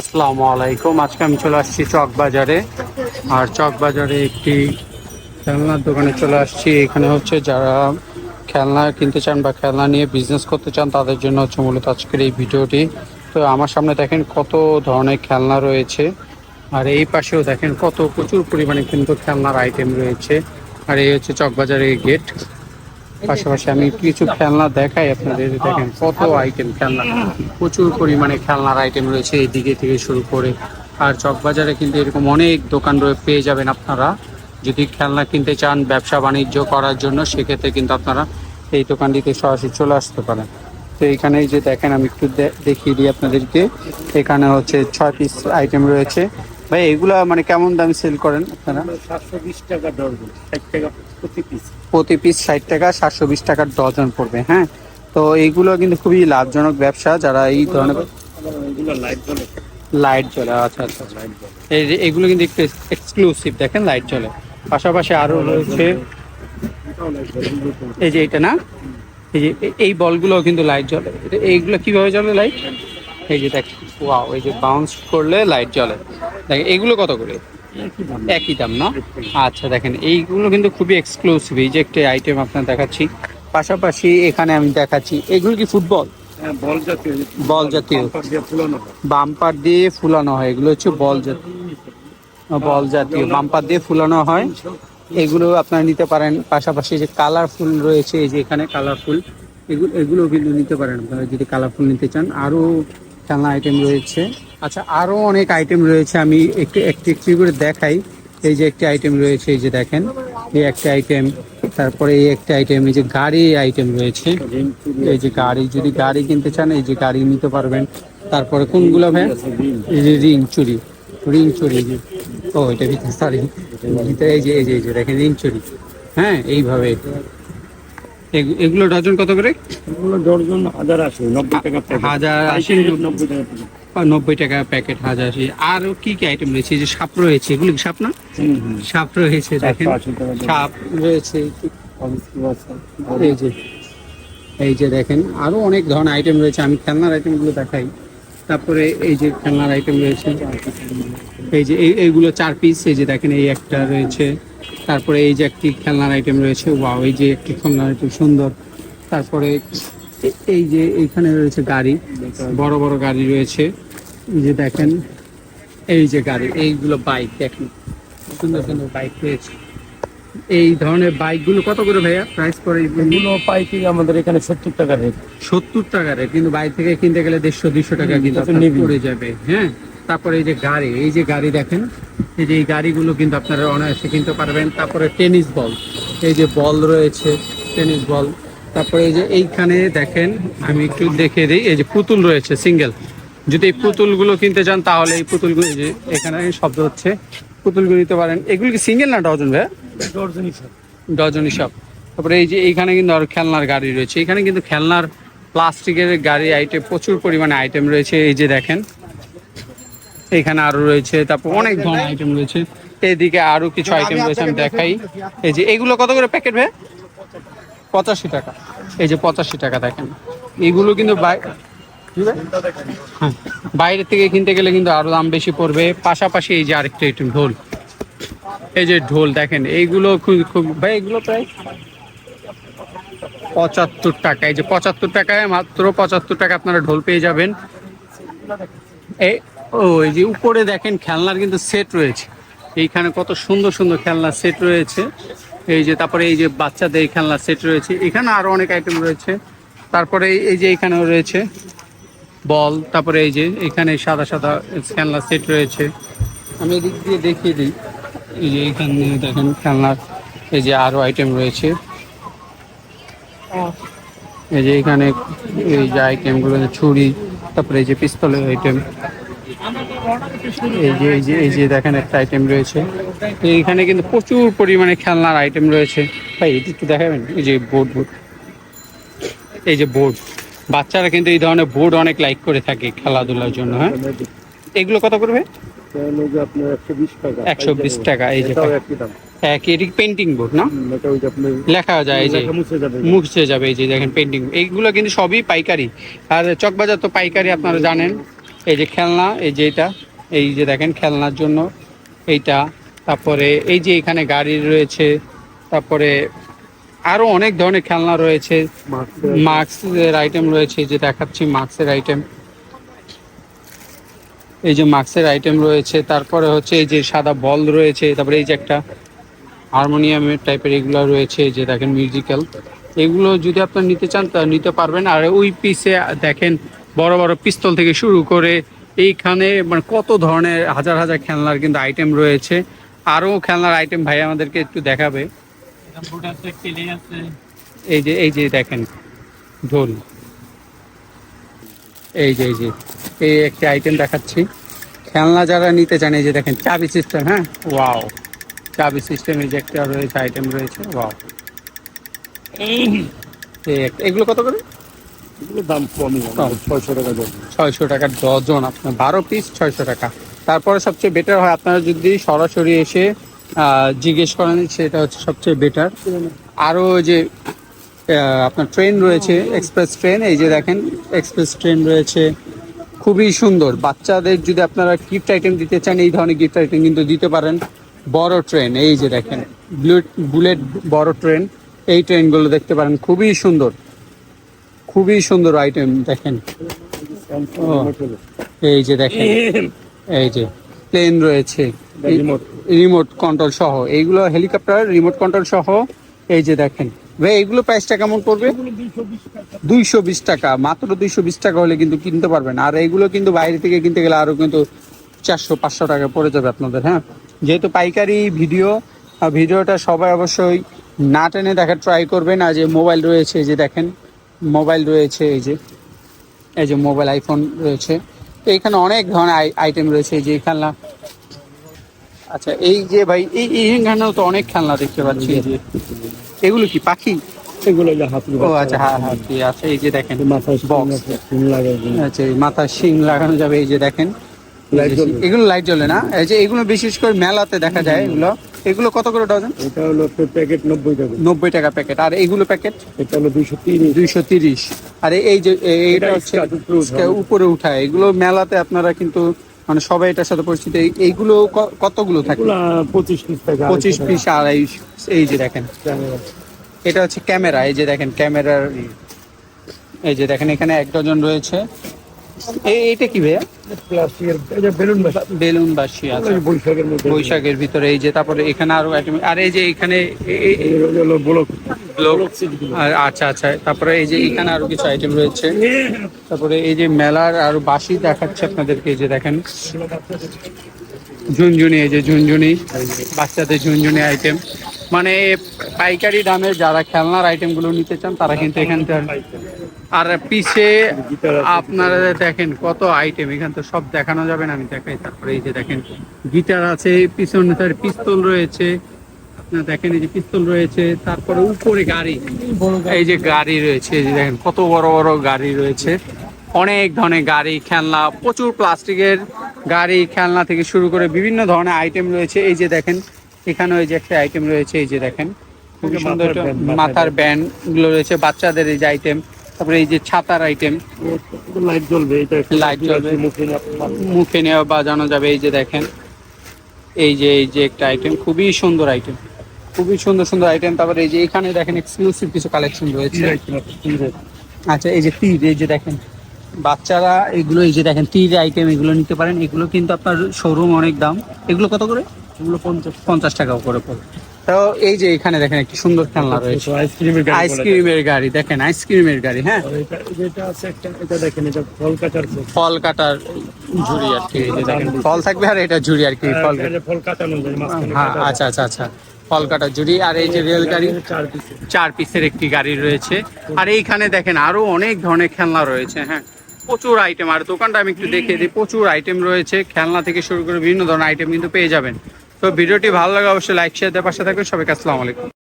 আসসালামু আলাইকুম। আজকে আমি চলে আসছি চক বাজারে আর চক বাজারে একটি খেলনার দোকানে চলে আসছি। এখানে হচ্ছে যারা খেলনা কিনতে চান বা খেলনা নিয়ে বিজনেস করতে চান, তাদের জন্য হচ্ছে মূলত আজকের এই ভিডিওটি। তো আমার সামনে দেখেন কত ধরনের খেলনা রয়েছে। আর এই পাশেও দেখেন কত প্রচুর পরিমাণে কিন্তু খেলনার আইটেম রয়েছে। আর এই হচ্ছে চকবাজারের গেট পাশাপাশি আমি কিছু খেলনা দেখাই আপনাদের দেখেন কত আইটেম খেলনা। প্রচুর পরিমাণে খেলনার আইটেম রয়েছে এই দিকে থেকে শুরু করে। আর চকবাজারে কিন্তু এরকম অনেক দোকান রয়ে পেয়ে যাবেন আপনারা। যদি খেলনা কিনতে চান ব্যবসা বাণিজ্য করার জন্য সেক্ষেত্রে কিন্তু আপনারা এই দোকানটিতে সরাসরি চলে আসতে পারেন। তো এখানে যে দেখেন আমি একটু দেখিয়ে দিই আপনাদেরকে। এখানে হচ্ছে ছয় পিস আইটেম রয়েছে। ভাই এগুলা মানে কেমন দাম সেল করেন আপনারা? সাতশো বিশ টাকা ষাট টাকা। প্রতি পিস প্রতি পিস ষাট টাকা সাতশো বিশ টাকার ডজন পড়বে হ্যাঁ? তো এইগুলো কিন্তু খুবই লাভজনক ব্যবসা যারা এই ধরনের লাইট জ্বলে। লাইট জ্বলে আচ্ছা আচ্ছা আচ্ছা। এই যে এগুলো কিন্তু একটু এক্সক্লুসিভ দেখেন লাইট জ্বলে। পাশাপাশি আরও রয়েছে এই যে এটা না? এই যে এই বলগুলো কিন্তু লাইট জ্বলে। এইগুলো কীভাবে জ্বলে লাইট এই যে দেখ ওয়াও এই যে বাউন্স করলে লাইট জ্বলে। দেখেন এগুলো কত করে? একই দাম। না? আচ্ছা দেখেন এইগুলো কিন্তু খুবই এক্সক্লুসিভ এই যে একটা আইটেম আপনার দেখাচ্ছি। পাশাপাশি এখানে আমি দেখাচ্ছি এগুলো কি ফুটবল হ্যাঁ, বল জাতীয়। বল জাতীয়। বাম্পার দিয়ে ফুলানো হয়। বাম্পার দিয়ে ফুলানো হয় এগুলো হচ্ছে বল জাতীয় বল জাতীয়। বাম্পার দিয়ে ফুলানো হয়। এগুলো আপনারা নিতে পারেন। পাশাপাশি যে কালারফুল রয়েছে এই যে এখানে কালারফুল এগুলো এগুলো কিন্তু নিতে পারেন আপনারা যদি কালারফুল নিতে চান। আরও খেলনা আইটেম রয়েছে। আচ্ছা আরও অনেক আইটেম রয়েছে আমি একটু একটু একটু করে দেখাই। এই যে একটি আইটেম রয়েছে এই যে দেখেন এই একটা আইটেম তারপরে এই একটা আইটেম এই যে গাড়ি আইটেম রয়েছে। এই যে গাড়ি যদি গাড়ি কিনতে চান এই যে গাড়ি নিতে পারবেন। তারপরে কোনগুলো ভাই? আছে, এই যে রিং চুরি রিং চুরি ও এটা ভিতরে সরি ভিতরে এই যে এই যে এই যে দেখেন রিং চুরি। হ্যাঁ এইভাবে। এগুলো ডজন কত করে? এগুলো ডজন হাজার আসে নব্বই টাকা হাজার আশি নব্বই টাকা। নব্বই টাকা প্যাকেট হাজার। আর কি কি আইটেম রয়েছে? যে সাপ রয়েছে এগুলো সাপ না। সাপ রয়েছে দেখেন। সাপ রয়েছে। এই যে এই যে দেখেন আরও অনেক ধরনের আইটেম রয়েছে। আমি খেলনার আইটেমগুলো দেখাই। তারপরে এই যে খেলনার আইটেম রয়েছে। এই যে এই এইগুলো চার পিস এই যে দেখেন এই একটা রয়েছে। তারপরে এই যে একটি খেলনার আইটেম রয়েছে। ওয়াও এই যে একটি খেলনার আইটেম সুন্দর। তারপরে এই যে এইখানে রয়েছে গাড়ি বড় বড় গাড়ি রয়েছে। এই যে দেখেন এই যে গাড়ি এইগুলো বাইক দেখেন সুন্দর সুন্দর বাইক রয়েছে। এই ধরনের বাইকগুলো কত করে ভাইয়া প্রাইস করে? এগুলো? পাইকারি আমাদের এখানে সত্তর টাকা রেট সত্তর টাকা রে কিন্তু বাইরে থেকে কিনতে গেলে দেড়শো দুইশো টাকা কিন্তু। পড়ে যাবে হ্যাঁ? তারপরে এই যে গাড়ি এই যে গাড়ি দেখেন এই যে এই গাড়িগুলো কিন্তু আপনারা অনায়াসে কিনতে পারবেন। তারপরে টেনিস বল এই যে বল রয়েছে টেনিস বল তারপরে এই যে এইখানে দেখেন আমি একটু দেখে দিই এই যে পুতুল রয়েছে সিঙ্গেল। যদি এই পুতুলগুলো কিনতে চান তাহলে এই পুতুলগুলো যে এখানে শব্দ হচ্ছে পুতুলগুলো নিতে পারেন। এগুলো কি সিঙ্গেল না ডজন ভাই? ডজন হিসাব ডজন হিসাব তারপরে এই যে এইখানে কিন্তু আর খেলনার গাড়ি রয়েছে। এখানে কিন্তু খেলনার প্লাস্টিকের গাড়ি আইটেম প্রচুর পরিমাণে আইটেম রয়েছে। এই যে দেখেন এখানে আরও রয়েছে তারপর অনেক ধরনের আইটেম রয়েছে। এদিকে আরও কিছু আইটেম রয়েছে আমি দেখাই। এই যে এগুলো কত করে প্যাকেট ভাই? পঁচাশি টাকা। এই যে পঁচাশি টাকা দেখেন। এগুলো কিন্তু হ্যাঁ। বাইরে থেকে কিনতে গেলে কিন্তু আরও দাম বেশি পড়বে। পাশাপাশি এই যে আরেকটা একটু ঢোল। এই যে ঢোল দেখেন, এইগুলো খুব খুব ভাই, এগুলো প্রায় পঁচাত্তর টাকা। এই যে পঁচাত্তর টাকায় মাত্র পঁচাত্তর টাকা আপনারা ঢোল পেয়ে যাবেন। এই ও, এই যে উপরে দেখেন খেলনার কিন্তু সেট রয়েছে। এইখানে কত সুন্দর সুন্দর খেলনার সেট রয়েছে। এই যে তারপরে এই যে বাচ্চাদের খেলনার সেট রয়েছে। এখানে আরও অনেক আইটেম রয়েছে। তারপরে এই- যে এখানেও রয়েছে বল তারপরে এই যে এখানে সাদা সাদা খেলনার সেট রয়েছে। আমি এদিক দিয়ে দেখিয়ে দিই। এই যে এখানে দেখেন খেলনার এই যে আরও আইটেম রয়েছে। এই যে এখানে এই যে আইটেমগুলো ছুরি, তারপরে এই যে পিস্তলের আইটেম এই যে এই যে এই যে দেখেন একটা আইটেম রয়েছে। তো এইখানে কিন্তু প্রচুর পরিমাণে খেলনার আইটেম রয়েছে। ভাই এটি একটু দেখাবেন? এই যে বোর্ড বোর্ড এই যে বোর্ড বাচ্চারা কিন্তু এই ধরনের বোর্ড অনেক লাইক করে থাকে খেলাধুলার জন্য হ্যাঁ? এগুলো কত করবে আপনার একশো বিশ টাকা এই যে একই এটি পেন্টিং বোর্ড না? লেখা যায় এই যে। মুছে যাবে এই যে। দেখেন পেন্টিং এইগুলো কিন্তু সবই পাইকারি। আর চকবাজার তো পাইকারি আপনারা জানেন। এই যে খেলনা এই যে এটা এই যে দেখেন খেলনার জন্য এইটা তারপরে এই যে এখানে গাড়ি রয়েছে তারপরে আরও অনেক ধরনের খেলনা রয়েছে মাস্কের আইটেম রয়েছে যে দেখাচ্ছি মাস্কের আইটেম এই যে মাস্কের আইটেম রয়েছে তারপরে হচ্ছে এই যে সাদা বল রয়েছে তারপরে এই যে একটা হারমোনিয়ামের টাইপের এগুলো রয়েছে যে দেখেন মিউজিক্যাল এগুলো যদি আপনার নিতে চান তা নিতে পারবেন। আর ওই পিসে দেখেন বড় বড় পিস্তল থেকে শুরু করে এইখানে মানে কত ধরনের হাজার হাজার খেলনার কিন্তু আইটেম রয়েছে। আরও খেলনার আইটেম ভাই আমাদেরকে একটু দেখাবে। এই যে এই যে দেখেন, ঢোল। এই যে এই যে, এই একটি আইটেম দেখাচ্ছি। খেলনা যারা নিতে চান, এই যে দেখেন, চাবি সিস্টেম হ্যাঁ? ওয়াও চাবি সিস্টেম এই যে একটা রয়েছে আইটেম রয়েছে ওয়াও এগুলো কত করে? এগুলো দাম কমই। ছয়শো টাকা ছয়শো টাকার ডজন আপনার বারো পিস ছয়শো টাকা। তারপরে সবচেয়ে বেটার হয় আপনারা যদি সরাসরি এসে জিজ্ঞেস করেন সেটা হচ্ছে সবচেয়ে বেটার আরও যে আপনার ট্রেন রয়েছে এক্সপ্রেস ট্রেন এই যে দেখেন এক্সপ্রেস ট্রেন রয়েছে। খুবই সুন্দর। বাচ্চাদের যদি আপনারা গিফট আইটেম দিতে চান এই ধরনের গিফট আইটেম কিন্তু দিতে পারেন। বড় ট্রেন এই যে দেখেন বুলেট বুলেট বড় ট্রেন এই ট্রেনগুলো দেখতে পারেন খুবই সুন্দর। খুবই সুন্দর আইটেম দেখেন। এই যে দেখেন এই যে প্লেন রয়েছে। রিমোট কন্ট্রোল সহ। এইগুলো হেলিকপ্টার রিমোট কন্ট্রোল সহ। এই যে দেখেন ভাই এগুলো প্রাইসটা কেমন পড়বে? দুইশো বিশ টাকা মাত্র দুইশো বিশ টাকা হলে কিন্তু কিনতে পারবেন। আর এইগুলো কিন্তু বাইরে থেকে কিনতে গেলে আরও কিন্তু চারশো পাঁচশো টাকা পড়ে যাবে আপনাদের হ্যাঁ? যেহেতু পাইকারি ভিডিও ভিডিওটা সবাই অবশ্যই না টেনে দেখার ট্রাই করবেন। আর যে মোবাইল রয়েছে এই যে দেখেন মোবাইল রয়েছে এই যে এই যে মোবাইল আইফোন রয়েছে। তো এখানে অনেক ধরনের আইটেম রয়েছে এই যে খেলনা। আচ্ছা এই যে ভাই এই এইখানেও তো অনেক খেলনা দেখতে পাচ্ছি। যে এগুলো কি পাখি? এগুলো ও আচ্ছা হ্যাঁ হ্যাঁ আছে এই যে দেখেন মাথায়। আচ্ছা শিং লাগানো যাবে এই যে দেখেন। এগুলো লাইট জ্বলে না? এই যে এগুলো বিশেষ করে মেলাতে দেখা যায় এগুলো। এগুলো কত করে ডজন? এটা হলো প্যাকেট নব্বই টাকা। নব্বই টাকা প্যাকেট। আর এগুলো প্যাকেট? এটা হলো দুইশো তিরিশ। দুইশো তিরিশ। আর এই যে এটা হচ্ছে উপরে। উঠায়। এগুলো মেলাতে আপনারা কিন্তু মানে সবাই এটার সাথে পরিচিত। এই- এইগুলো কতগুলো থাকে? পঁচিশ পিস পঁচিশ পিস আড়াই এই যে দেখেন। এটা হচ্ছে ক্যামেরা এই যে দেখেন ক্যামেরার এই যে দেখেন এখানে এক ডজন রয়েছে। এই এটা কি ভাইয়া? বেলুন বাসা আছে বৈশাখের ভিতরে এই যে তারপরে এখানে আরও আর এই যে এখানে আচ্ছা আচ্ছা তারপরে এই যে এখানে আরও কিছু আইটেম রয়েছে। তারপরে এই যে মেলার আরও বাসি দেখাচ্ছে আপনাদেরকে এই যে দেখেন। ঝুনঝুনি এই যে ঝুনঝুনি বাচ্চাদের ঝুনঝুনি আইটেম মানে পাইকারি দামে যারা খেলনার আইটেমগুলো নিতে চান, তারা কিন্তু এখান থেকে আর পিছে আপনারা দেখেন কত আইটেম এখান তো সব দেখানো যাবে না, আমি দেখাই তারপরে এই যে দেখেন গিটার আছে, পিছনে তার পিস্তল রয়েছে। আপনারা দেখেন এই যে পিস্তল রয়েছে, তারপরে উপরে গাড়ি। এই যে গাড়ি রয়েছে, এই যে দেখেন কত বড় বড় গাড়ি রয়েছে। অনেক ধরনের গাড়ি, খেলনা, প্রচুর প্লাস্টিকের গাড়ি, খেলনা থেকে শুরু করে বিভিন্ন ধরনের আইটেম রয়েছে। এই যে দেখেন এখানে ওই যে একটা আইটেম রয়েছে এই যে দেখেন। খুবই সুন্দর মাথার একটা মাথার মাথার ব্যান্ডগুলো রয়েছে বাচ্চাদের এই যে আইটেম তারপরে এই যে ছাতার আইটেম লাইট জ্বলবে Light জ্বলবে। মুখে মুখে নেওয়া বাজানো যাবে এই যে দেখেন। এই যে এই যে একটা আইটেম খুবই সুন্দর আইটেম খুবই সুন্দর সুন্দর আইটেম তারপরে এই যে এখানে দেখেন এক্সক্লুসিভ কিছু কালেকশন রয়েছে। আচ্ছা এই যে তীর এই যে দেখেন। বাচ্চারা এগুলো এই যে দেখেন তীর আইটেম এগুলো নিতে পারেন। এগুলো কিন্তু আপনার শোরুম অনেক দাম। এগুলো কত করে? এগুলো পঞ্চাশ পঞ্চাশ টাকা করে পড়ে। তো এই যে এখানে দেখেন একটি সুন্দর খেলনা রয়েছে। আইসক্রিমের গাড়ি আইসক্রিমের গাড়ি দেখেন আইসক্রিমের গাড়ি হ্যাঁ? এটা যেটা আছে একটা এটা দেখেন এটা ফল কাটার ফল কাটার ঝুড়ি আর কি দেখেন। ফল থাকবে আর এটা ঝুড়ি আর কি ফল ফল কাটানো হ্যাঁ আচ্ছা আচ্ছা আচ্ছা। ফল কাটার ঝুড়ি আর এই যে রেল গাড়ি যায়। চার চার পিসের একটি গাড়ি রয়েছে। আর এইখানে দেখেন আরও অনেক ধরনের খেলনা রয়েছে হ্যাঁ। প্রচুর আইটেম আর দোকানটা আমি একটু দেখিয়ে দিই প্রচুর আইটেম রয়েছে। খেলনা থেকে শুরু করে বিভিন্ন ধরনের আইটেম কিন্তু পেয়ে যাবেন। তো ভিডিওটি ভালো লাগে অবশ্যই লাইক শেয়ার দেওয়ার পাশে থাকবেন। সবাইকে আসসালামু আলাইকুম।